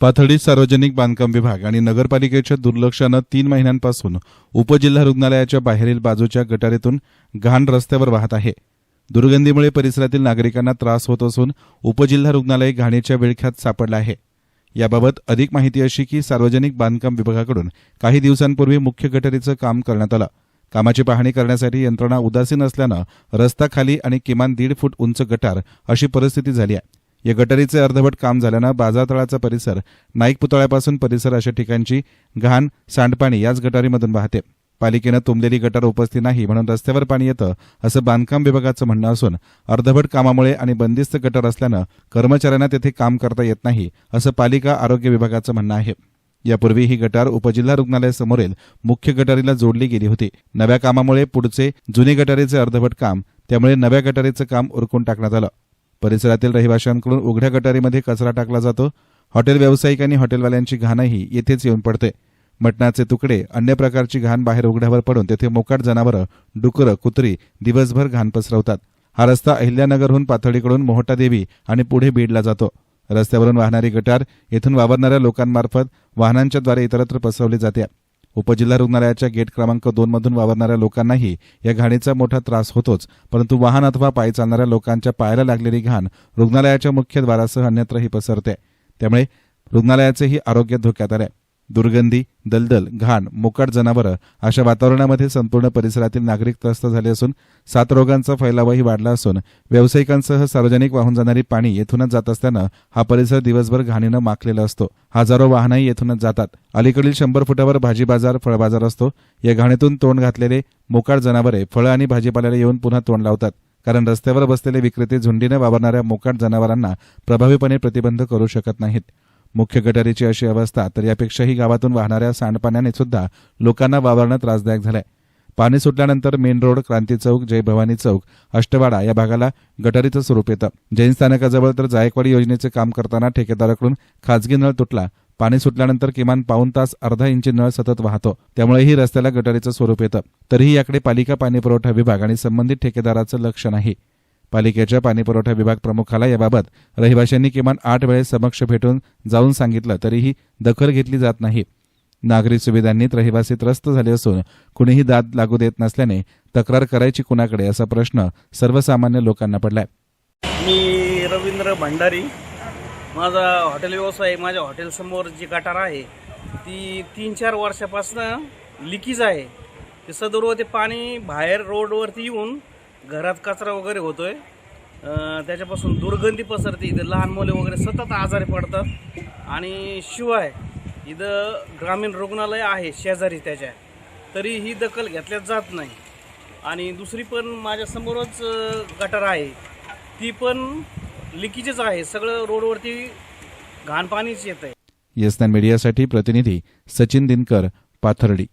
पाथर्डी सार्वजनिक बांधकाम विभाग आणि नगरपालिकेच्या दुर्लक्षानं तीन महिन्यांपासून उपजिल्हा रुग्णालयाच्या बाहेरील बाजूच्या गटारीतून घाण रस्त्यावर वाहत आहे. दुर्गंधीमुळे परिसरातील नागरिकांना त्रास होत असून उपजिल्हा रुग्णालय घाणीच्या विळख्यात सापडलं आहे. याबाबत अधिक माहिती अशी की सार्वजनिक बांधकाम विभागाकडून काही दिवसांपूर्वी मुख्य गटारीचं काम करण्यात आलं. कामाची पाहणी करण्यासाठी यंत्रणा उदासीन असल्यानं रस्ता खाली आणि किमान दीड फूट उंच गटार अशी परिस्थिती झाली आहे. या गटारीचे अर्धवट काम झाल्यानं बाजारतळाचा परिसर नाईक पुतळ्यापासून परिसर अशा ठिकाणची घाण सांडपाणी याच गटारीमधून वाहते. पालिकेनं तुंबलेली गटार उपस्थित नाही म्हणून रस्त्यावर पाणी येतं असं बांधकाम विभागाचं म्हणणं असून अर्धवट कामामुळे आणि बंदिस्त गटार असल्यानं कर्मचाऱ्यांना तेथे काम करता येत नाही असं पालिका आरोग्य विभागाचं म्हणणं आहे. यापूर्वी ही गटार उपजिल्हा रुग्णालयासमोरील मुख्य गटारीला जोडली गेली होती. नव्या कामामुळे पुढचे जुने गटारीचे अर्धवट काम त्यामुळे नव्या गटारीचं काम उरकून टाकण्यात आलं. परिसरातील रहिवाशांकडून उघड्या गटारीमध्ये कचरा टाकला जातो. हॉटेल व्यावसायिक आणि हॉटेलवाल्यांची घाणही येथेच येऊन पडते. मटणाचे तुकडे अन्य प्रकारची घाण बाहेर उघड्यावर पडून तेथे मोकाट जनावरं डुकरं कुत्री दिवसभर घाण पसरवतात. हा रस्ता अहिल्यानगरहून पाथर्डीकडून मोहटा देवी आणि पुढे बीडला जातो. रस्त्यावरून वाहणारी गटार येथून वावरणाऱ्या लोकांमार्फत वाहनांच्याद्वारे इतरत्र पसरवली जाते. उपजिल्हा रुग्णालयाच्या गेट क्रमांक दोन मधून वावरणाऱ्या लोकांनाही या घाणीचा मोठा त्रास होतोच परंतु वाहन अथवा पायी चालणाऱ्या लोकांच्या पायाला लागलेली घाण रुग्णालयाच्या मुख्य द्वारासह अन्यत्रही पसरते. त्यामुळे रुग्णालयाचेही आरोग्य धोक्यात आले दुर्गंधी दलदल घाण मोकाट जनावरं अशा वातावरणामध्ये संपूर्ण परिसरातील नागरिक त्रस्त झाले असून सात रोगांचा फैलावही वाढला असून व्यावसायिकांसह सार्वजनिक वाहून जाणारी पाणी येथूनच जात असल्यानं हा परिसर दिवसभर घाणीनं माखलेला असतो. हजारो वाहनही येथूनच जातात. अलीकडील शंभर फुटावर भाजी बाजार फळबाजार असतो. या घाणीतून तोंड घातलेले मोकाट जनावरे फळं आणि भाजीपाल्याला येऊन पुन्हा तोंड लावतात. कारण रस्त्यावर बसलेले विक्रेते झुंडीनं वावरणाऱ्या मोकाट जनावरांना प्रभावीपणे प्रतिबंध करू शकत नाहीत. मुख्य गटारीची अशी अवस्था तर यापेक्षाही गावातून वाहणाऱ्या सांडपाण्याने सुद्धा लोकांना वावरणं त्रासदायक झालंय. पाणी सुटल्यानंतर मेन रोड क्रांती चौक जय भवानी चौक अष्टवाडा या भागाला गटारीचं स्वरूप येतं. जैन स्थानकाजवळ तर जायकवाडी योजनेचे काम करताना ठेकेदाराकडून खाजगी नळ तुटला. पाणी सुटल्यानंतर किमान पाऊन तास अर्धा इंची नळ सतत वाहतो. त्यामुळेही रस्त्याला गटारीचं स्वरूप येतं. तरीही याकडे पालिका पाणी पुरवठा विभाग आणि संबंधित ठेकेदाराचं लक्ष नाही. पालिकेच्या पाणीपुरवठा विभाग प्रमुखाला याबाबत रहिवाशांनी किमान आठ वेळेस समक्ष भेटून जाऊन सांगितलं तरीही दखल घेतली जात नाही. नागरी सुविधांनी रहिवासी त्रस्त झाले असून कुणीही दाद लागू देत नसल्याने तक्रार करायची कुणाकडे असा प्रश्न सर्वसामान्य लोकांना पडलाय. मी रवींद्र भंडारी. माझा हॉटेल व्यवसाय माझ्या हॉटेलसमोर जी गटार आहे ती तीन चार वर्षापासून लिकीज आहे. ते सदर ते पाणी बाहेर रोडवरती येऊन घरात कचरा वगैरे होतोय. त्याच्यापासून दुर्गंधी पसरते इथं लहान मुले वगैरे सतत आजारी पडतात. आणि शिवाय इथं ग्रामीण रुग्णालय आहे शेजारी त्याच्या. तरी ही दखल घेतल्या जात नाही. आणि दुसरी पण माझ्यासमोरच गटर गटार आहे. ती पण लिकेजच आहे. सगळं रोडवरती घाण पाणीच येत आहे येसन मीडियासाठी प्रतिनिधी सचिन दिनकर पाथर्डी.